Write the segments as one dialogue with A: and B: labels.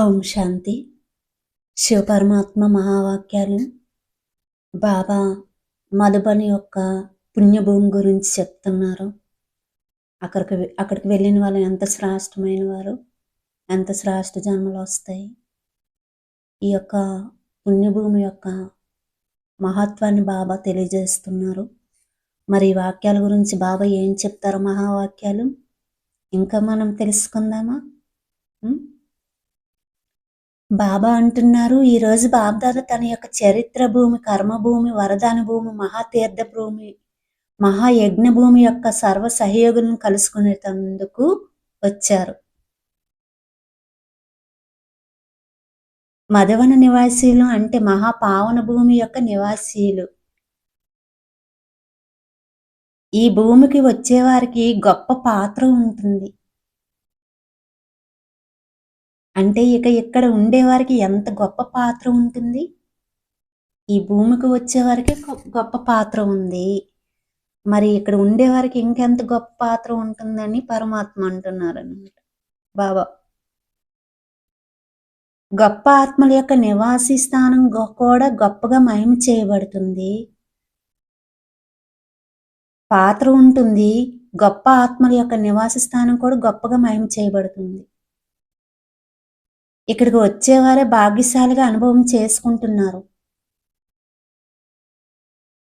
A: ఓం శాంతి. శివపరమాత్మ మహావాక్యాలు. బాబా మధుబని యొక్క పుణ్యభూమి గురించి చెప్తున్నారు. అక్కడికి అక్కడికి వెళ్ళిన వాళ్ళు ఎంత శ్రేష్టమైన వారు ఎంత శ్రేష్ట జన్మలు వస్తాయి. ఈ యొక్క పుణ్యభూమి యొక్క మహత్వాన్ని బాబా తెలియజేస్తున్నారు. మరి ఈ వాక్యాల గురించి బాబా ఏం చెప్తారు మహావాక్యాలు? ఇంకా మనం తెలుసుకుందామా? బాబా అంటున్నారు ఈరోజు బాబ్దాద తన యొక్క చరిత్ర భూమి కర్మభూమి వరదాన భూమి మహాతీర్థ భూమి మహాయజ్ఞ భూమి యొక్క సర్వ సహయోగులను కలుసుకునేందుకు వచ్చారు. మధవన నివాసీలు అంటే మహాపావన భూమి యొక్క నివాసీలు. ఈ భూమికి వచ్చేవారికి గొప్ప పాత్ర ఉంటుంది. అంటే ఇక ఇక్కడ ఉండేవారికి ఎంత గొప్ప పాత్ర ఉంటుంది? ఈ భూమికి వచ్చేవారికి గొప్ప పాత్ర ఉంది. మరి ఇక్కడ ఉండేవారికి ఇంకెంత గొప్ప పాత్ర ఉంటుందని పరమాత్మ అంటున్నారు అనమాట బాబా. గొప్ప ఆత్మల యొక్క నివాసి స్థానం కూడా గొప్పగా మహిమ చేయబడుతుంది. పాత్ర ఉంటుంది. గొప్ప ఆత్మల యొక్క నివాస స్థానం కూడా గొప్పగా మహిమ చేయబడుతుంది. ఇక్కడికి వచ్చేవారే భాగ్యశాలిగా అనుభవం చేసుకుంటున్నారు.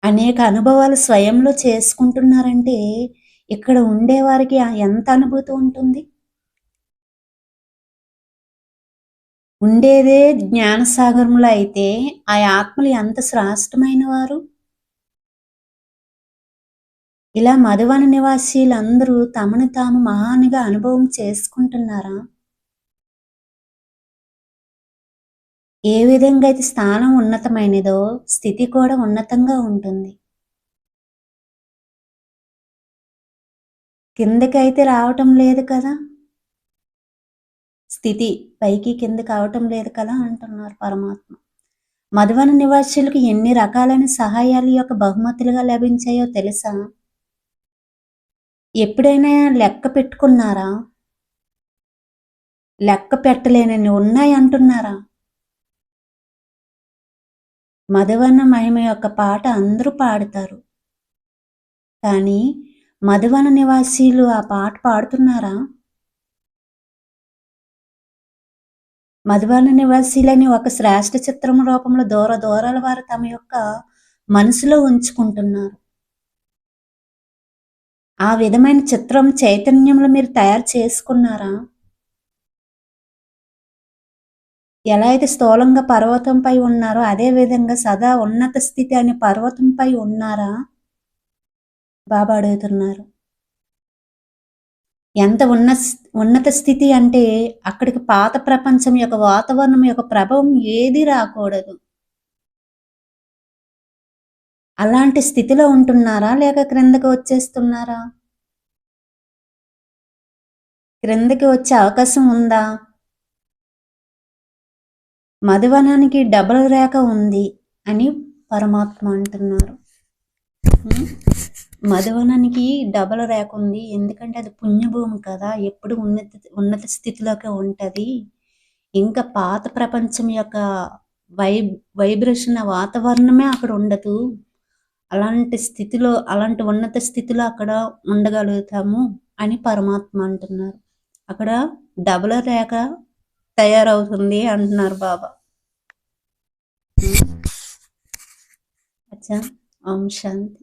A: అనేక అనుభవాలు స్వయంలో చేసుకుంటున్నారంటే ఇక్కడ ఉండేవారికి ఎంత అనుభూతి ఉంటుంది? ఉండేదే జ్ఞానసాగరంలో అయితే ఆ ఆత్మలు ఎంత శ్రాష్టమైన వారు ఇలా మధువన నివాసీలందరూ తమను తాము మహానిగా అనుభవం చేసుకుంటున్నారా? ఏ విధంగా అయితే స్థానం ఉన్నతమైనదో స్థితి కూడా ఉన్నతంగా ఉంటుంది. కిందకైతే రావటం లేదు కదా? స్థితి పైకి కిందకి అవటం లేదు కదా అంటున్నారు పరమాత్మ. మధువన నివాసులకు ఎన్ని రకాలైన సహాయాలు యొక్క బహుమతులుగా లభించాయో తెలుసా? ఎప్పుడైనా లెక్క పెట్టుకున్నారా? లెక్క పెట్టలేనని ఉన్నాయి అంటున్నారా మధువన మహిమ యొక్క పాట అందరూ పాడుతారు. కానీ మధువన నివాసీలు ఆ పాట పాడుతున్నారా? మధువన నివాసీలని ఒక శ్రేష్ఠ చిత్రం రూపంలో దూర దూరాల వారు తమ యొక్క మనసులో ఉంచుకుంటున్నారు. ఆ విధమైన చిత్రం చైతన్యంలో మీరు తయారు చేసుకున్నారా? ఎలా అయితే స్థూలంగా పర్వతంపై ఉన్నారో అదే విధంగా సదా ఉన్నత స్థితి అనే పర్వతంపై ఉన్నారా? బాబా అడుగుతున్నారు. ఎంత ఉన్న ఉన్నత స్థితి అంటే అక్కడికి పాత ప్రపంచం యొక్క వాతావరణం యొక్క ప్రభావం ఏది రాకూడదు. అలాంటి స్థితిలో ఉంటున్నారా? లేక క్రిందకి వచ్చేస్తున్నారా? క్రిందకి వచ్చే అవకాశం ఉందా? మధువనానికి డబల్ రేఖ ఉంది అని పరమాత్మ అంటున్నారు. మధువనానికి డబల్ రేఖ ఉంది. ఎందుకంటే అది పుణ్యభూమి కదా. ఎప్పుడు ఉన్నత ఉన్నత స్థితిలోకి ఉంటుంది. ఇంకా పాత ప్రపంచం యొక్క వై వైబ్రేషన్ వాతావరణమే అక్కడ ఉండదు. అలాంటి స్థితిలో అలాంటి ఉన్నత స్థితిలో అక్కడ ఉండగలుగుతాము అని పరమాత్మ అంటున్నారు. అక్కడ డబల రేఖ తయారవుతుంది అంటున్నారు బాబా. అచ్చా. ఓం శాంతి.